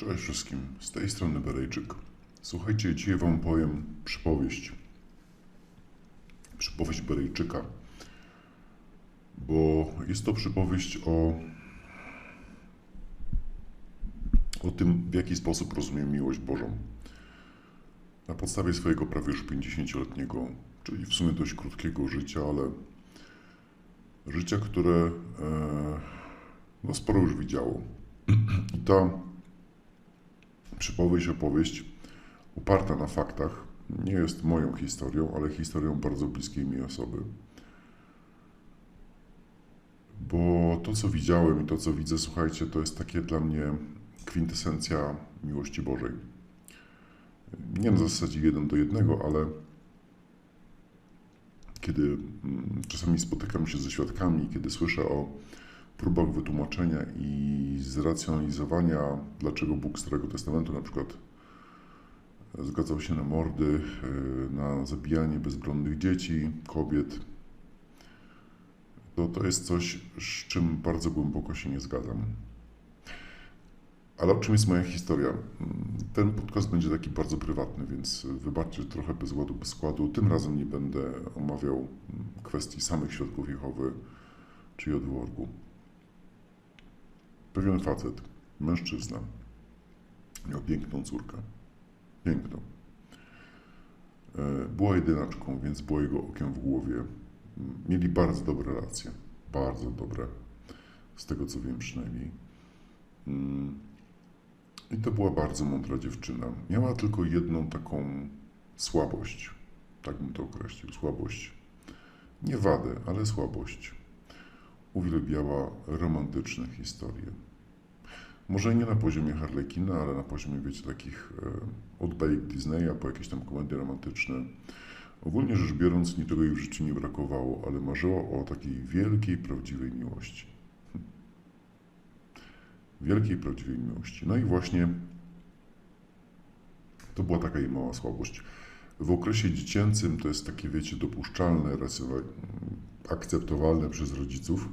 Cześć wszystkim, z tej strony Berejczyk. Słuchajcie, dzisiaj wam powiem przypowieść. Przypowieść Berejczyka. Bo jest to przypowieść o, o tym, w jaki sposób rozumiem miłość Bożą. Na podstawie swojego prawie już 50-letniego, czyli w sumie dość krótkiego życia, ale życia, które e, no, sporo już widziało. I ta przypowieść, opowieść oparta na faktach nie jest moją historią, ale historią bardzo bliskiej mi osoby. Bo to, co widziałem i to, co widzę, słuchajcie, to jest takie dla mnie kwintesencja miłości Bożej. Nie na zasadzie jeden do jednego, ale kiedy mm, czasami spotykam się ze świadkami, kiedy słyszę o próbach wytłumaczenia i zracjonalizowania, dlaczego Bóg Starego Testamentu na przykład zgadzał się na mordy, e, na zabijanie bezbronnych dzieci, kobiet, to to jest coś, z czym bardzo głęboko się nie zgadzam. Ale o czym jest moja historia? Ten podcast będzie taki bardzo prywatny, więc wybaczcie trochę bez ładu, bez składu. Tym razem nie będę omawiał kwestii samych świadków Jehowy czy Jodworgu. Pewien facet, mężczyzna, miał piękną córkę. Piękną. E, była jedynaczką, więc było jego okiem w głowie. Mieli bardzo dobre relacje. Bardzo dobre. Z tego co wiem przynajmniej. Mm. I to była bardzo mądra dziewczyna. Miała tylko jedną taką słabość. Tak bym to określił. Słabość. Nie wadę, ale słabość uwielbiała romantyczne historie. Może nie na poziomie Harlekina, ale na poziomie, wiecie, takich e, od bajek Disneya po jakieś tam komedie romantyczne. Ogólnie rzecz biorąc, niczego jej w życiu nie brakowało, ale marzyła o takiej wielkiej, prawdziwej miłości. Hm. Wielkiej, prawdziwej miłości. No i właśnie to była taka jej mała słabość. W okresie dziecięcym to jest takie, wiecie, dopuszczalne, akceptowalne przez rodziców.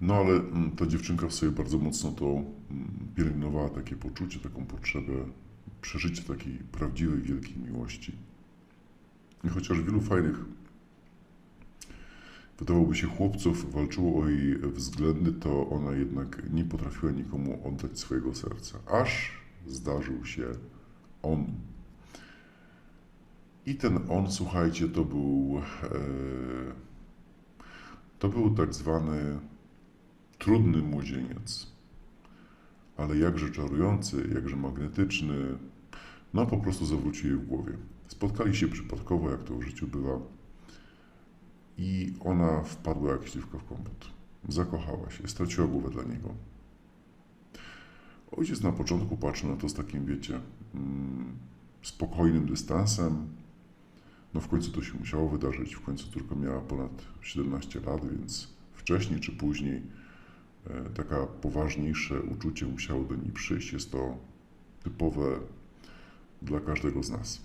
No ale mm, ta dziewczynka w sobie bardzo mocno to mm, pielęgnowała, takie poczucie, taką potrzebę przeżycia takiej prawdziwej, wielkiej miłości. I chociaż wielu fajnych, wydawałoby się, chłopców walczyło o jej względy, to ona jednak nie potrafiła nikomu oddać swojego serca. Aż zdarzył się on. I ten on, słuchajcie, to był. E, to był tak zwany trudny młodzieniec, ale jakże czarujący, jakże magnetyczny, no po prostu zawrócił jej w głowie. Spotkali się przypadkowo, jak to w życiu bywa, i ona wpadła jak śliwka w kompot. Zakochała się, straciła głowę dla niego. Ojciec na początku patrzył na to z takim, wiecie, mm, spokojnym dystansem. No w końcu to się musiało wydarzyć. W końcu córka miała ponad 17 lat, więc wcześniej czy później e, taka poważniejsze uczucie musiało do niej przyjść. Jest to typowe dla każdego z nas.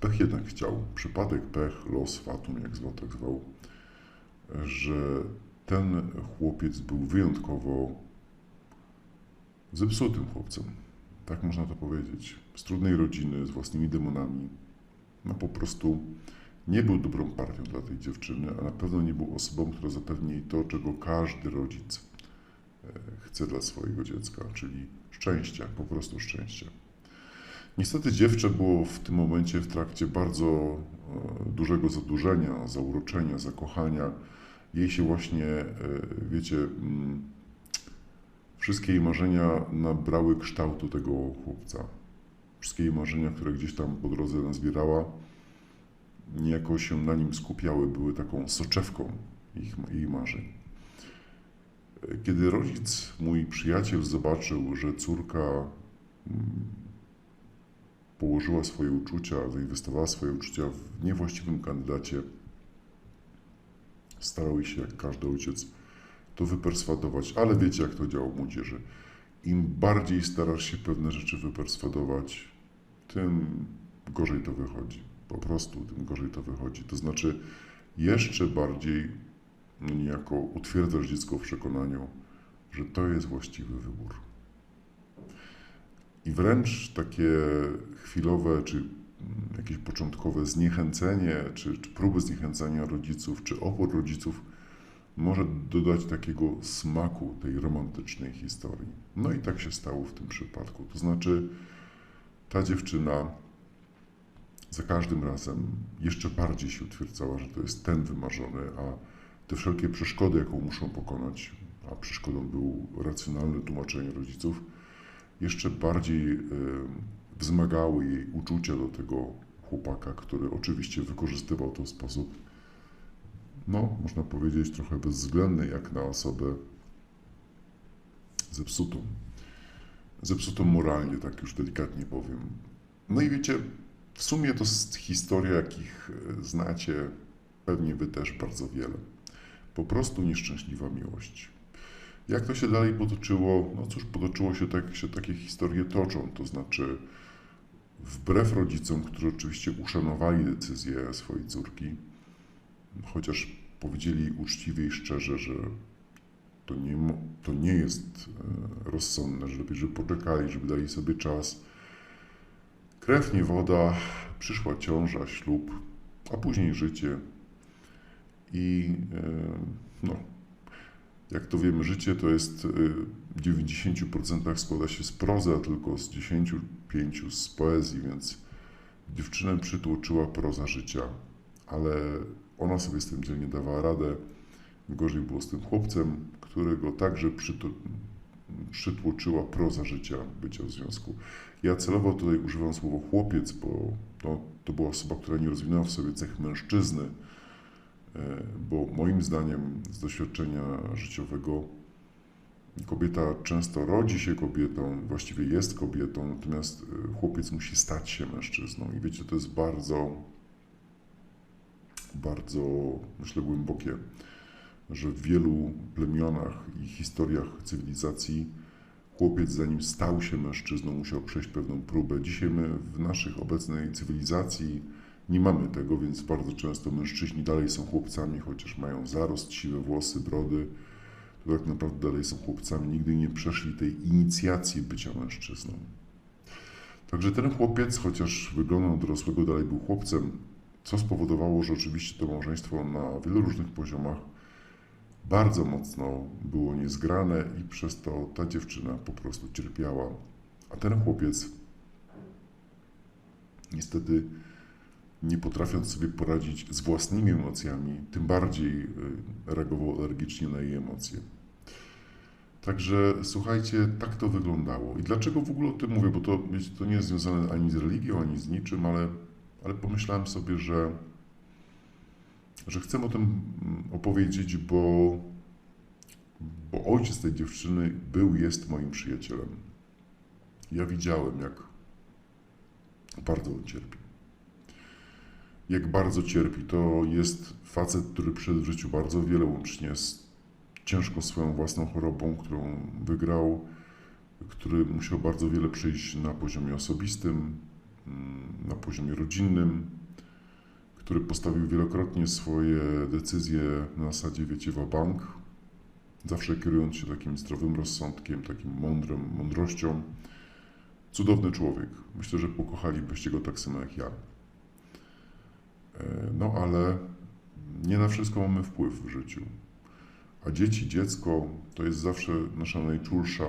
Pech jednak chciał, przypadek, pech, los, fatum, jak zwał, tak zwał, że ten chłopiec był wyjątkowo zepsutym chłopcem. Tak można to powiedzieć. Z trudnej rodziny, z własnymi demonami. No po prostu nie był dobrą partią dla tej dziewczyny, a na pewno nie był osobą, która zapewni jej to, czego każdy rodzic e, chce dla swojego dziecka, czyli szczęścia, po prostu szczęścia. Niestety dziewczę było w tym momencie w trakcie bardzo e, dużego zadłużenia, zauroczenia, zakochania. Jej się właśnie, e, wiecie, mm, wszystkie jej marzenia nabrały kształtu tego chłopca. Wszystkie jej marzenia, które gdzieś tam po drodze nazbierała, niejako się na nim skupiały, były taką soczewką ich, jej marzeń. Kiedy rodzic, mój przyjaciel, zobaczył, że córka mm, położyła swoje uczucia, zainwestowała swoje uczucia w niewłaściwym kandydacie, starał się, jak każdy ojciec, to wyperswadować, ale wiecie, jak to działa u młodzieży. Im bardziej starasz się pewne rzeczy wyperswadować, tym gorzej to wychodzi. Po prostu tym gorzej to wychodzi. To znaczy, jeszcze bardziej niejako utwierdzasz dziecko w przekonaniu, że to jest właściwy wybór. I wręcz takie chwilowe, czy jakieś początkowe zniechęcenie, czy, czy próby zniechęcania rodziców, czy opór rodziców może dodać takiego smaku tej romantycznej historii. No i tak się stało w tym przypadku. To znaczy, ta dziewczyna za każdym razem jeszcze bardziej się utwierdzała, że to jest ten wymarzony, a te wszelkie przeszkody, jaką muszą pokonać, a przeszkodą był racjonalne tłumaczenie rodziców, jeszcze bardziej e, wzmagały jej uczucia do tego chłopaka, który oczywiście wykorzystywał to w sposób, no, można powiedzieć, trochę bezwzględny, jak na osobę zepsutą. Zepsutą moralnie, tak już delikatnie powiem. No i wiecie, w sumie to jest historia, jakich e, znacie pewnie wy też bardzo wiele. Po prostu nieszczęśliwa miłość. Jak to się dalej potoczyło? No cóż, potoczyło się tak, jak się takie historie toczą, to znaczy wbrew rodzicom, którzy oczywiście uszanowali decyzję swojej córki, chociaż powiedzieli uczciwie i szczerze, że to nie, to nie jest e, rozsądne, że lepiej, żeby poczekali, żeby dali sobie czas. Krew, nie woda, przyszła ciąża, ślub, a później życie. I e, no, jak to wiemy, życie to jest e, w 90% składa się z prozy, a tylko z 10-5 z poezji, więc dziewczynę przytłoczyła proza życia, ale ona sobie z tym dzielnie dawała radę. Gorzej było z tym chłopcem, którego także przytłoczyła proza życia, bycia w związku. Ja celowo tutaj używam słowa chłopiec, bo to, to była osoba, która nie rozwinęła w sobie cech mężczyzny, e, bo moim zdaniem z doświadczenia życiowego kobieta często rodzi się kobietą, właściwie jest kobietą, natomiast e, chłopiec musi stać się mężczyzną. I wiecie, to jest bardzo, bardzo, myślę, głębokie, że w wielu plemionach i historiach cywilizacji chłopiec, zanim stał się mężczyzną, musiał przejść pewną próbę. Dzisiaj my w naszych obecnej cywilizacji nie mamy tego, więc bardzo często mężczyźni dalej są chłopcami, chociaż mają zarost, siwe włosy, brody, to tak naprawdę dalej są chłopcami, nigdy nie przeszli tej inicjacji bycia mężczyzną. Także ten chłopiec, chociaż wyglądał dorosłego, dalej był chłopcem, co spowodowało, że oczywiście to małżeństwo na wielu różnych poziomach bardzo mocno było niezgrane i przez to ta dziewczyna po prostu cierpiała. A ten chłopiec, niestety, nie potrafiąc sobie poradzić z własnymi emocjami, tym bardziej y, reagował alergicznie na jej emocje. Także słuchajcie, tak to wyglądało. I dlaczego w ogóle o tym mówię? Bo to, to nie jest związane ani z religią, ani z niczym, ale, ale pomyślałem sobie, że że chcę o tym mm, opowiedzieć, bo, bo ojciec tej dziewczyny był, jest moim przyjacielem. Ja widziałem, jak bardzo on cierpi. Jak bardzo cierpi. To jest facet, który przed w życiu bardzo wiele, łącznie z ciężką swoją własną chorobą, którą wygrał, który musiał bardzo wiele przejść na poziomie osobistym, na poziomie rodzinnym, który postawił wielokrotnie swoje decyzje na zasadzie, wiecie, bank, zawsze kierując się takim zdrowym rozsądkiem, takim mądrym, mądrością. Cudowny człowiek. Myślę, że pokochalibyście go tak samo jak ja. E, no ale nie na wszystko mamy wpływ w życiu. A dzieci, dziecko to jest zawsze nasza najczulsza,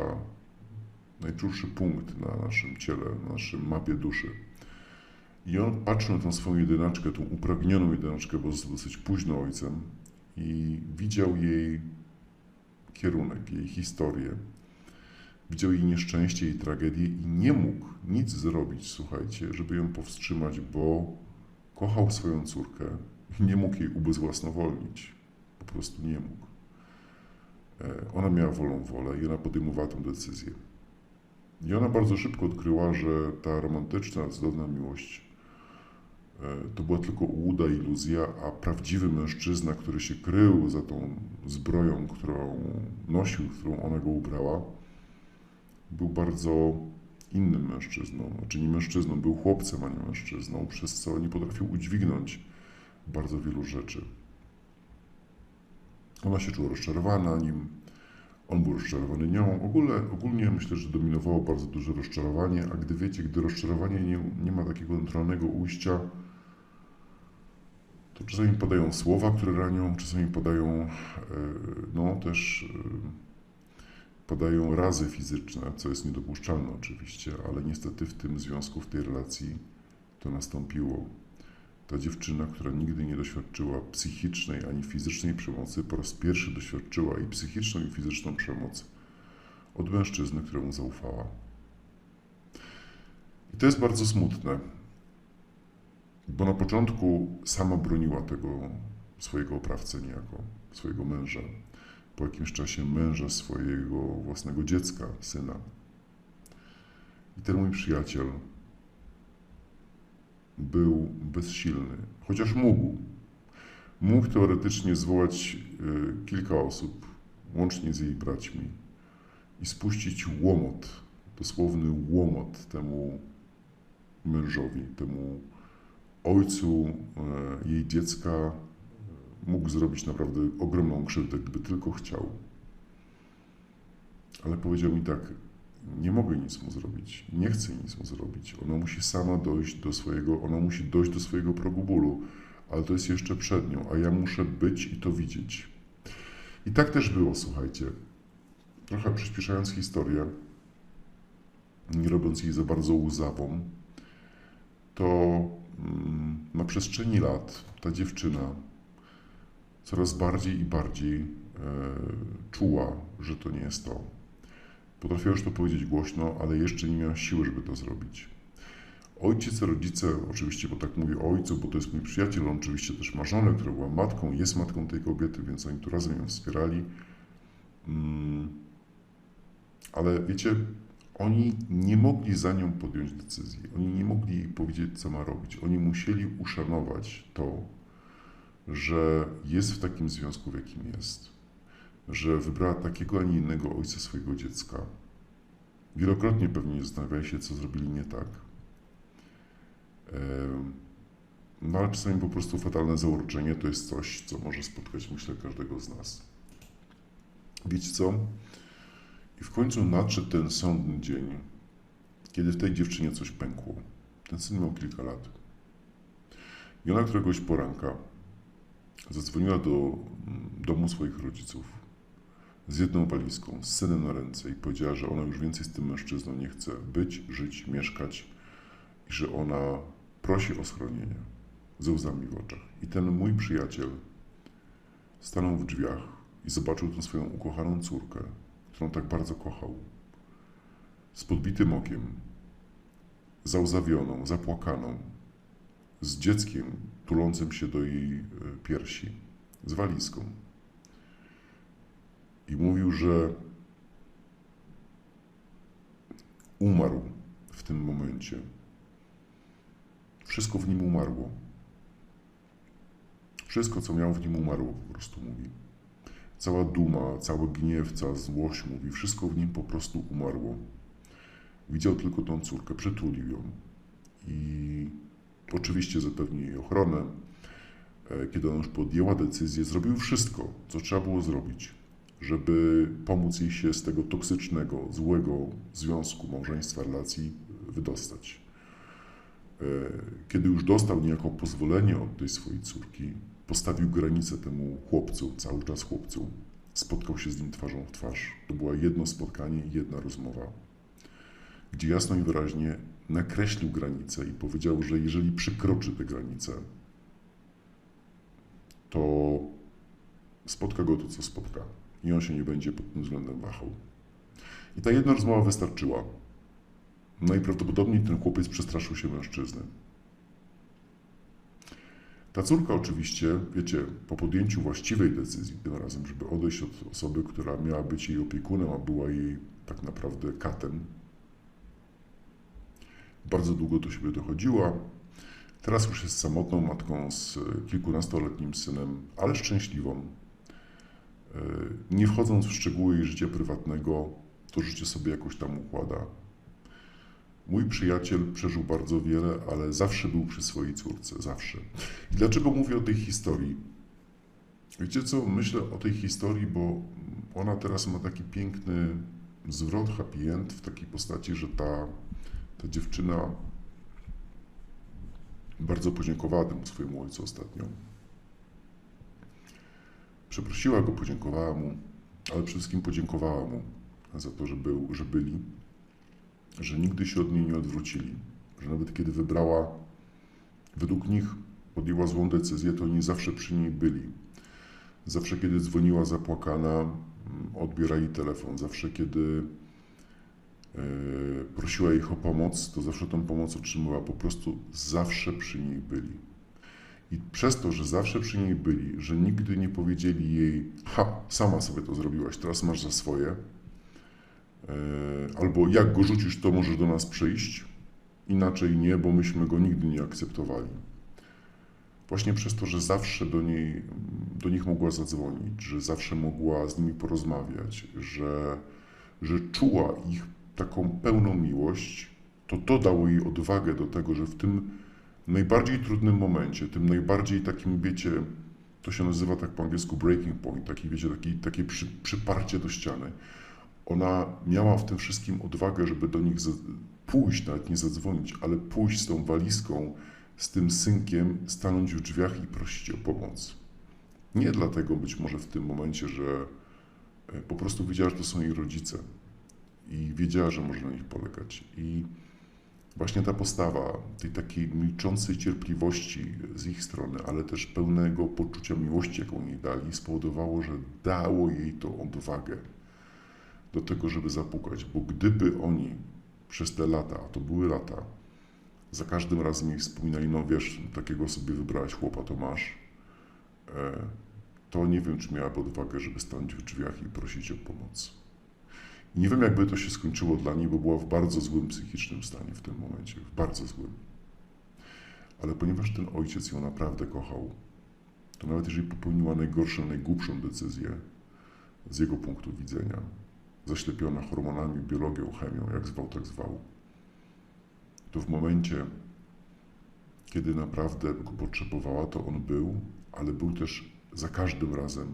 najczulszy punkt na naszym ciele, na naszym mapie duszy. I on patrzył na tą swoją jedynaczkę, tą upragnioną jedynaczkę, bo został dosyć późno ojcem i widział jej kierunek, jej historię. Widział jej nieszczęście, jej tragedię i nie mógł nic zrobić, słuchajcie, żeby ją powstrzymać, bo kochał swoją córkę i nie mógł jej ubezwłasnowolnić. Po prostu nie mógł. E, ona miała wolą wolę i ona podejmowała tę decyzję. I ona bardzo szybko odkryła, że ta romantyczna, cudowna miłość to była tylko łuda, iluzja, a prawdziwy mężczyzna, który się krył za tą zbroją, którą nosił, którą ona go ubrała, był bardzo innym mężczyzną. Znaczy nie mężczyzną, był chłopcem, a nie mężczyzną, przez co nie potrafił udźwignąć bardzo wielu rzeczy. Ona się czuła rozczarowana nim, on był rozczarowany nią. Ogólnie, ogólnie myślę, że dominowało bardzo duże rozczarowanie, a gdy wiecie, gdy rozczarowanie nie, nie ma takiego naturalnego ujścia, to czasami padają słowa, które ranią, czasami padają e, no też e, padają razy fizyczne, co jest niedopuszczalne oczywiście, ale niestety w tym związku, w tej relacji to nastąpiło. Ta dziewczyna, która nigdy nie doświadczyła psychicznej ani fizycznej przemocy, po raz pierwszy doświadczyła i psychiczną, i fizyczną przemoc od mężczyzny, któremu zaufała. I to jest bardzo smutne, bo na początku sama broniła tego swojego oprawcę niejako, swojego męża. Po jakimś czasie męża swojego własnego dziecka, syna. I ten mój przyjaciel był bezsilny, chociaż mógł. Mógł teoretycznie zwołać y, kilka osób, łącznie z jej braćmi, i spuścić łomot, dosłowny łomot temu mężowi, temu ojcu y, jej dziecka. Mógł zrobić naprawdę ogromną krzywdę, gdyby tylko chciał. Ale powiedział mi tak: nie mogę nic mu zrobić, nie chcę nic mu zrobić. Ona musi sama dojść do swojego, ona musi dojść do swojego progu bólu, ale to jest jeszcze przed nią, a ja muszę być i to widzieć. I tak też było, słuchajcie. Trochę przyspieszając historię, nie robiąc jej za bardzo łzawą, to na przestrzeni lat ta dziewczyna coraz bardziej i bardziej e, czuła, że to nie jest to Potrafiła już to powiedzieć głośno, ale jeszcze nie miała siły, żeby to zrobić. Ojciec, rodzice, oczywiście, bo tak mówię o ojcu, bo to jest mój przyjaciel, on oczywiście też ma żonę, która była matką, jest matką tej kobiety, więc oni tu razem ją wspierali. Mm. Ale wiecie, oni nie mogli za nią podjąć decyzji, oni nie mogli jej powiedzieć, co ma robić. Oni musieli uszanować to, że jest w takim związku, w jakim jest że wybrała takiego, a nie innego ojca swojego dziecka. Wielokrotnie pewnie zastanawiali się, co zrobili nie tak. No ale czasami po prostu fatalne zauroczenie to jest coś, co może spotkać, myślę, każdego z nas. Wiecie co? I w końcu nadszedł ten sądny dzień, kiedy w tej dziewczynie coś pękło. Ten syn miał kilka lat. I ona któregoś poranka zadzwoniła do mm, domu swoich rodziców z jedną walizką, z synem na ręce i powiedziała, że ona już więcej z tym mężczyzną nie chce być, żyć, mieszkać i że ona prosi o schronienie ze łzami w oczach. I ten mój przyjaciel stanął w drzwiach i zobaczył tę swoją ukochaną córkę, którą tak bardzo kochał, z podbitym okiem, załzawioną, zapłakaną, z dzieckiem tulącym się do jej e, piersi, z walizką i mówił, że umarł w tym momencie. Wszystko w nim umarło. Wszystko, co miał w nim umarło, po prostu mówi. Cała duma, cały gniew, cała złość, mówi, wszystko w nim po prostu umarło. Widział tylko tą córkę, przytulił ją i oczywiście zapewnił jej ochronę. E, kiedy ona już podjęła decyzję, zrobił wszystko, co trzeba było zrobić żeby pomóc jej się z tego toksycznego, złego związku, małżeństwa, relacji wydostać. E, kiedy już dostał niejako pozwolenie od tej swojej córki, postawił granicę temu chłopcu, cały czas chłopcu. Spotkał się z nim twarzą w twarz. To była jedno spotkanie i jedna rozmowa, gdzie jasno i wyraźnie nakreślił granicę i powiedział, że jeżeli przekroczy tę granicę, to spotka go to, co spotka i on się nie będzie pod tym względem wahał. I ta jedna rozmowa wystarczyła. Najprawdopodobniej ten chłopiec przestraszył się mężczyzny. Ta córka oczywiście, wiecie, po podjęciu właściwej decyzji tym razem, żeby odejść od osoby, która miała być jej opiekunem, a była jej tak naprawdę katem, bardzo długo do siebie dochodziła. Teraz już jest samotną matką z kilkunastoletnim synem, ale szczęśliwą, E, nie wchodząc w szczegóły jej życia prywatnego, to życie sobie jakoś tam układa. Mój przyjaciel przeżył bardzo wiele, ale zawsze był przy swojej córce, zawsze. I dlaczego mówię o tej historii? Wiecie co, myślę o tej historii, bo ona teraz ma taki piękny zwrot, happy end w takiej postaci, że ta, ta dziewczyna bardzo podziękowała temu swojemu ojcu ostatnio. Przeprosiła go, podziękowała mu, ale przede wszystkim podziękowała mu za to, że, był, że byli, że nigdy się od niej nie odwrócili, że nawet kiedy wybrała, według nich podjęła złą decyzję, to oni zawsze przy niej byli. Zawsze, kiedy dzwoniła zapłakana, mm, odbierali telefon. Zawsze, kiedy e, prosiła ich o pomoc, to zawsze tę pomoc otrzymywała. Po prostu zawsze przy niej byli. I przez to, że zawsze przy niej byli, że nigdy nie powiedzieli jej, ha, sama sobie to zrobiłaś, teraz masz za swoje, albo jak go rzucisz, to możesz do nas przyjść, inaczej nie, bo myśmy go nigdy nie akceptowali. Właśnie przez to, że zawsze do, niej, do nich mogła zadzwonić, że zawsze mogła z nimi porozmawiać, że, że czuła ich taką pełną miłość, to to dało jej odwagę do tego, że w tym najbardziej trudnym momencie, tym najbardziej takim, wiecie, to się nazywa tak po angielsku breaking point, taki, wiecie, taki, takie przy, przyparcie do ściany. Ona miała w tym wszystkim odwagę, żeby do nich pójść, nawet nie zadzwonić, ale pójść z tą walizką, z tym synkiem, stanąć w drzwiach i prosić o pomoc. Nie dlatego być może w tym momencie, że e, po prostu wiedziała, że to są jej rodzice i wiedziała, że może na nich polegać. I właśnie ta postawa tej takiej milczącej cierpliwości z ich strony, ale też pełnego poczucia miłości, jaką jej dali, spowodowało, że dało jej to odwagę do tego, żeby zapukać, bo gdyby oni przez te lata, a to były lata, za każdym razem jej wspominali, no wiesz, takiego sobie wybrałeś chłopa, to masz, e, to nie wiem, czy miałaby odwagę, żeby stanąć w drzwiach i prosić o pomoc. I nie wiem, jakby to się skończyło dla niej, bo była w bardzo złym psychicznym stanie w tym momencie, w bardzo złym. Ale ponieważ ten ojciec ją naprawdę kochał, to nawet jeżeli popełniła najgorszą, najgłupszą decyzję z jego punktu widzenia, zaślepiona hormonami, biologią, chemią, jak zwał, tak zwał, to w momencie, kiedy naprawdę go potrzebowała, to on był, ale był też za każdym razem,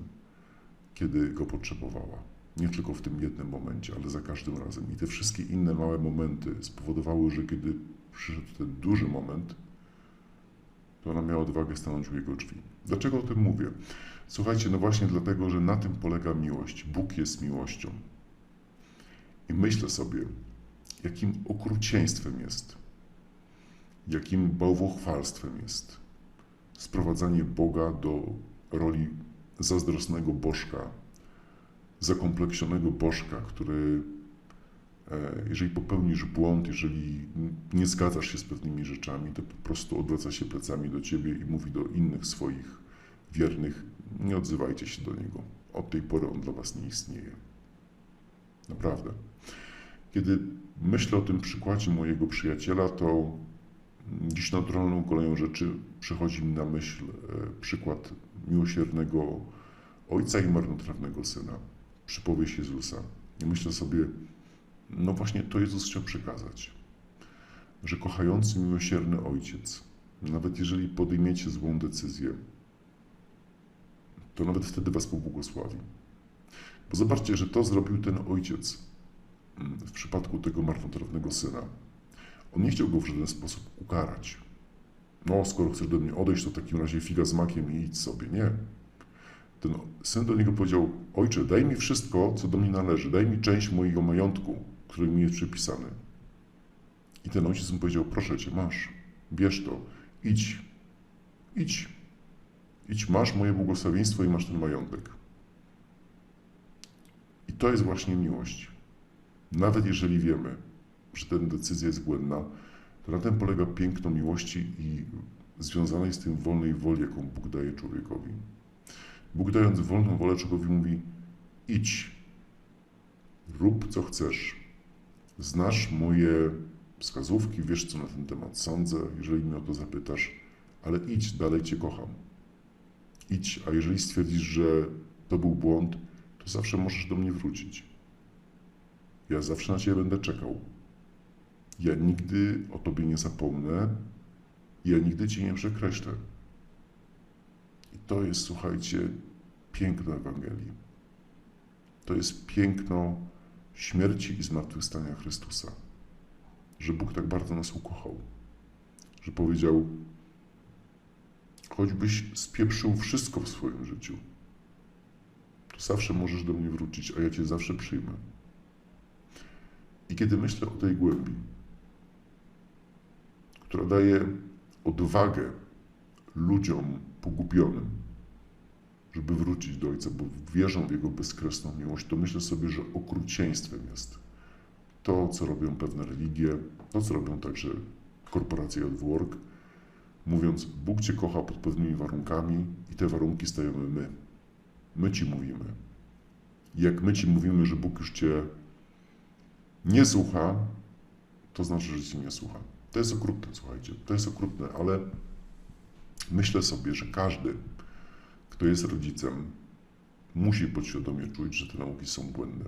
kiedy go potrzebowała. Nie tylko w tym jednym momencie, ale za każdym razem. I te wszystkie inne małe momenty spowodowały, że kiedy przyszedł ten duży moment, to ona miała odwagę stanąć u jego drzwi. Dlaczego o tym mówię? Słuchajcie, no właśnie dlatego, że na tym polega miłość. Bóg jest miłością. I myślę sobie, jakim okrucieństwem jest, jakim bałwochwalstwem jest sprowadzanie Boga do roli zazdrosnego bożka, zakompleksionego bożka, który, e, jeżeli popełnisz błąd, jeżeli nie zgadzasz się z pewnymi rzeczami, to po prostu odwraca się plecami do ciebie i mówi do innych swoich wiernych: Nie odzywajcie się do niego. Od tej pory on dla was nie istnieje. Naprawdę. Kiedy myślę o tym przykładzie mojego przyjaciela, to dziś naturalną koleją rzeczy przychodzi mi na myśl e, przykład miłosiernego ojca i marnotrawnego syna, przypowieść Jezusa. I myślę sobie, no właśnie to Jezus chciał przekazać, że kochający, miłosierny ojciec, nawet jeżeli podejmiecie złą decyzję, to nawet wtedy was pobłogosławi. Bo zobaczcie, że to zrobił ten ojciec mm, w przypadku tego marnotrawnego syna. On nie chciał go w żaden sposób ukarać. No, skoro chcesz do mnie odejść, to w takim razie figa z makiem i idź sobie. Nie. Ten syn do niego powiedział, ojcze, daj mi wszystko, co do mnie należy, daj mi część mojego majątku, który mi jest przypisany. I ten ojciec mu powiedział, proszę cię, masz, bierz to, idź, idź, idź, masz moje błogosławieństwo i masz ten majątek. To jest właśnie miłość. Nawet jeżeli wiemy, że ta decyzja jest błędna, to na tym polega piękno miłości i związanej z tym wolnej woli, jaką Bóg daje człowiekowi. Bóg dając wolną wolę człowiekowi mówi idź, rób co chcesz, znasz moje wskazówki, wiesz co na ten temat sądzę, jeżeli mnie o to zapytasz, ale idź, dalej Cię kocham. Idź, a jeżeli stwierdzisz, że to był błąd, zawsze możesz do mnie wrócić. Ja zawsze na Ciebie będę czekał. Ja nigdy o Tobie nie zapomnę, ja nigdy Cię nie przekreślę. I to jest, słuchajcie, piękno Ewangelii. To jest piękno śmierci i zmartwychwstania Chrystusa. Że Bóg tak bardzo nas ukochał, że powiedział: choćbyś spieprzył wszystko w swoim życiu, zawsze możesz do mnie wrócić, a ja cię zawsze przyjmę. I kiedy myślę o tej głębi, która daje odwagę ludziom pogubionym, żeby wrócić do Ojca, bo wierzą w Jego bezkresną miłość, to myślę sobie, że okrucieństwem jest to, co robią pewne religie, to, co robią także korporacje od work, mówiąc, Bóg Cię kocha pod pewnymi warunkami i te warunki stajemy my. My Ci mówimy. I jak my Ci mówimy, że Bóg już Cię nie słucha, to znaczy, że Cię nie słucha. To jest okrutne, słuchajcie, to jest okrutne, ale myślę sobie, że każdy, kto jest rodzicem, musi podświadomie czuć, że te nauki są błędne.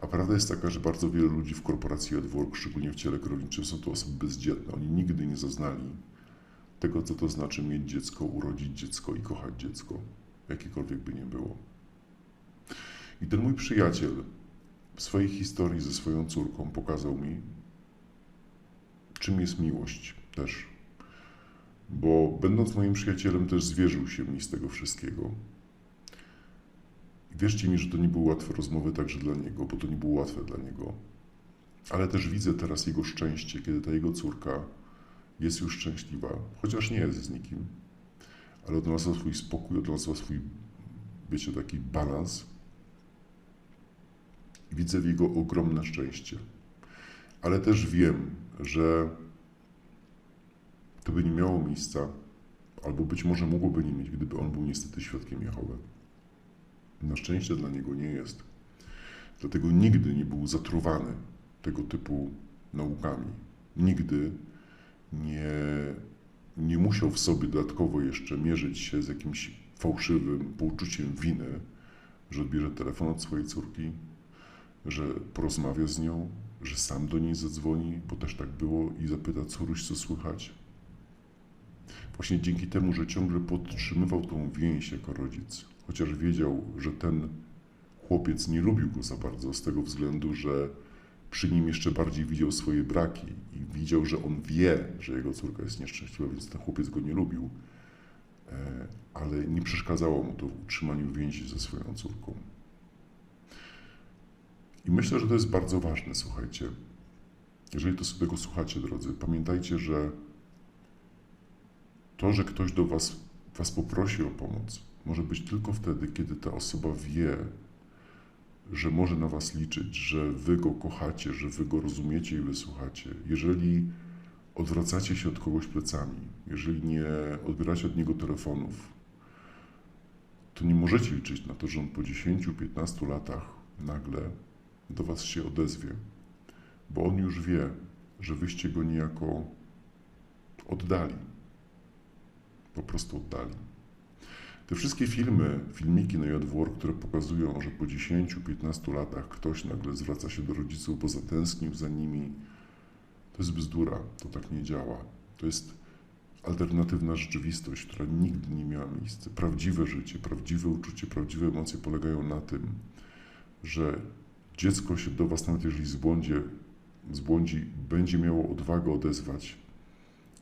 A prawda jest taka, że bardzo wielu ludzi w korporacji AdWork, szczególnie w ciele kierowniczym, są to osoby bezdzietne. Oni nigdy nie zaznali tego, co to znaczy mieć dziecko, urodzić dziecko i kochać dziecko, jakiekolwiek by nie było. I ten mój przyjaciel w swojej historii ze swoją córką pokazał mi, czym jest miłość też. Bo będąc moim przyjacielem, też zwierzył się mi z tego wszystkiego. I wierzcie mi, że to nie były łatwe rozmowy także dla niego, bo to nie było łatwe dla niego. Ale też widzę teraz jego szczęście, kiedy ta jego córka jest już szczęśliwa, chociaż nie jest z nikim, ale odnalazła swój spokój, odnalazła swój, wiecie, taki balans. Widzę w jego ogromne szczęście. Ale też wiem, że to by nie miało miejsca, albo być może mogłoby nie mieć, gdyby on był niestety świadkiem Jehowy. Na szczęście dla niego nie jest. Dlatego nigdy nie był zatruwany tego typu naukami. Nigdy nie, nie musiał w sobie dodatkowo jeszcze mierzyć się z jakimś fałszywym poczuciem winy, że odbierze telefon od swojej córki, że porozmawia z nią, że sam do niej zadzwoni, bo też tak było, i zapyta, córuś, co słychać. Właśnie dzięki temu, że ciągle podtrzymywał tą więź jako rodzic, chociaż wiedział, że ten chłopiec nie lubił go za bardzo z tego względu, że przy nim jeszcze bardziej widział swoje braki i widział, że on wie, że jego córka jest nieszczęśliwa, więc ten chłopiec go nie lubił, e, ale nie przeszkadzało mu to w utrzymaniu więzi ze swoją córką. I myślę, że to jest bardzo ważne, słuchajcie. Jeżeli to tego słuchacie, drodzy, pamiętajcie, że to, że ktoś do Was, was poprosi o pomoc, może być tylko wtedy, kiedy ta osoba wie, że może na Was liczyć, że Wy go kochacie, że Wy go rozumiecie i wysłuchacie. Jeżeli odwracacie się od kogoś plecami, jeżeli nie odbieracie od niego telefonów, to nie możecie liczyć na to, że on po 10-15 latach nagle do Was się odezwie, bo on już wie, że wyście go niejako oddali. Po prostu oddali. Te wszystkie filmy, filmiki na JWOR, które pokazują, że po 10-15 latach ktoś nagle zwraca się do rodziców, bo zatęsknił za nimi, to jest bzdura, to tak nie działa. To jest alternatywna rzeczywistość, która nigdy nie miała miejsca. Prawdziwe życie, prawdziwe uczucie, prawdziwe emocje polegają na tym, że dziecko się do Was, nawet jeżeli zbłądzie, zbłądzi, będzie miało odwagę odezwać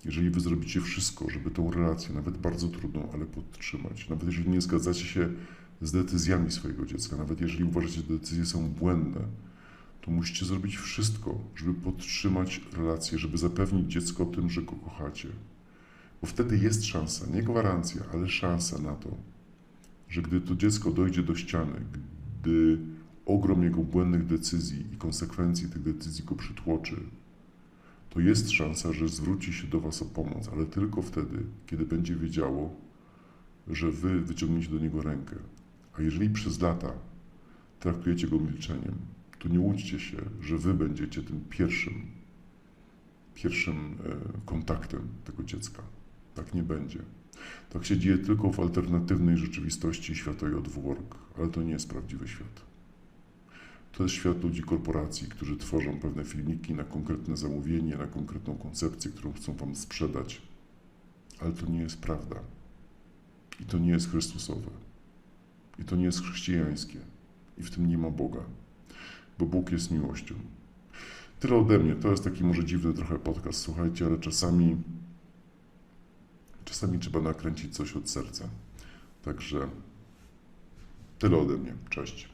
jeżeli wy zrobicie wszystko, żeby tą relację, nawet bardzo trudną, ale podtrzymać, nawet jeżeli nie zgadzacie się z decyzjami swojego dziecka, nawet jeżeli uważacie, że decyzje są błędne, to musicie zrobić wszystko, żeby podtrzymać relację, żeby zapewnić dziecko tym, że go kochacie. Bo wtedy jest szansa, nie gwarancja, ale szansa na to, że gdy to dziecko dojdzie do ściany, gdy ogrom jego błędnych decyzji i konsekwencji tych decyzji go przytłoczy, to jest szansa, że zwróci się do Was o pomoc, ale tylko wtedy, kiedy będzie wiedziało, że Wy wyciągniecie do niego rękę. A jeżeli przez lata traktujecie go milczeniem, to nie łudźcie się, że Wy będziecie tym pierwszym, pierwszym e, kontaktem tego dziecka. Tak nie będzie. Tak się dzieje tylko w alternatywnej rzeczywistości świata Jodwork, ale to nie jest prawdziwy świat. To jest świat ludzi korporacji, którzy tworzą pewne filmiki na konkretne zamówienie, na konkretną koncepcję, którą chcą Wam sprzedać. Ale to nie jest prawda. I to nie jest Chrystusowe. I to nie jest chrześcijańskie. I w tym nie ma Boga. Bo Bóg jest miłością. Tyle ode mnie. To jest taki może dziwny trochę podcast, słuchajcie, ale czasami czasami trzeba nakręcić coś od serca. Także tyle ode mnie. Cześć.